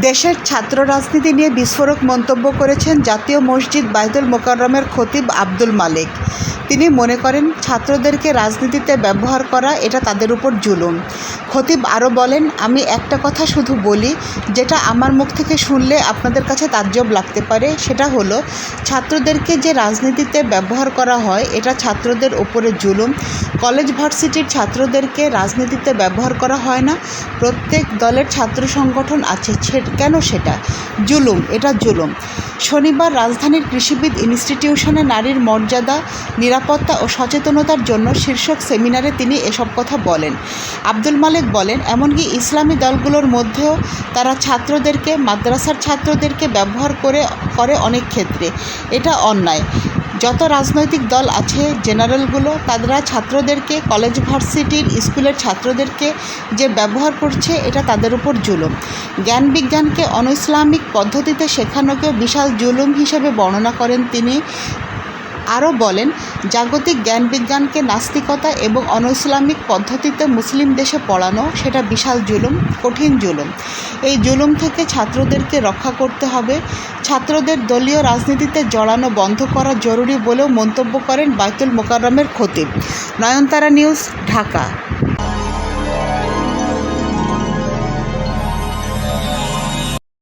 দেশের ছাত্র রাজনীতি নিয়ে বিস্ফোরক মন্তব্য করেছেন জাতীয় মসজিদ বায়তুল মোকাররমের খতিব আব্দুল মালেক। তিনি মনে করেন ছাত্রদেরকে রাজনীতিতে ব্যবহার করা এটা তাদের উপর জুলুম। খতিব আরও বলেন, আমি একটা কথা শুধু বলি, যেটা আমার মুখ থেকে শুনলে আপনাদের কাছে তাজ্জব লাগতে পারে, সেটা হলো ছাত্রদেরকে যে রাজনীতিতে ব্যবহার করা হয়, এটা ছাত্রদের উপরে জুলুম। কলেজ ভার্সিটির ছাত্রদেরকে রাজনীতিতে ব্যবহার করা হয় না, প্রত্যেক দলের ছাত্র সংগঠন আছে কেন সেটা? জুলুম, এটা জুলুম। শনিবার রাজধানীর কৃষিবিদ ইনস্টিটিউশনে নারীর মর্যাদা, নিরাপত্তা ও সচেতনতার জন্য শীর্ষক সেমিনারে তিনি এসব কথা বলেন। আব্দুল মালেক বলেন, এমনকি ইসলামী দলগুলোর মধ্যেও তারা ছাত্রদেরকে, মাদ্রাসার ছাত্রদেরকে ব্যবহার করে করে অনেক ক্ষেত্রে। এটা অন্যায়। যত রাজনৈতিক দল আছে, জেনারেলগুলো, তারা ছাত্রদেরকে, কলেজ ভার্সিটির স্কুলের ছাত্রদেরকে যে ব্যবহার করছে, এটা তাদের উপর জুলুম। জ্ঞান বিজ্ঞানকে অনইসলামিক পদ্ধতিতে শেখানোকে বিশাল জুলুম হিসেবে বর্ণনা করেন তিনি। আরও বলেন, জাগতিক জ্ঞান বিজ্ঞানকে নাস্তিকতা এবং অনইসলামিক পদ্ধতিতে মুসলিম দেশে পড়ানো, সেটা বিশাল জুলুম, কঠিন জুলুম। এই জুলুম থেকে ছাত্রদেরকে রক্ষা করতে হবে। ছাত্রদের দলীয় রাজনীতিতে জড়ানো বন্ধ করা জরুরি বলেও মন্তব্য করেন বাইতুল মোকাররমের খতিব। নয়নতারা নিউজ, ঢাকা।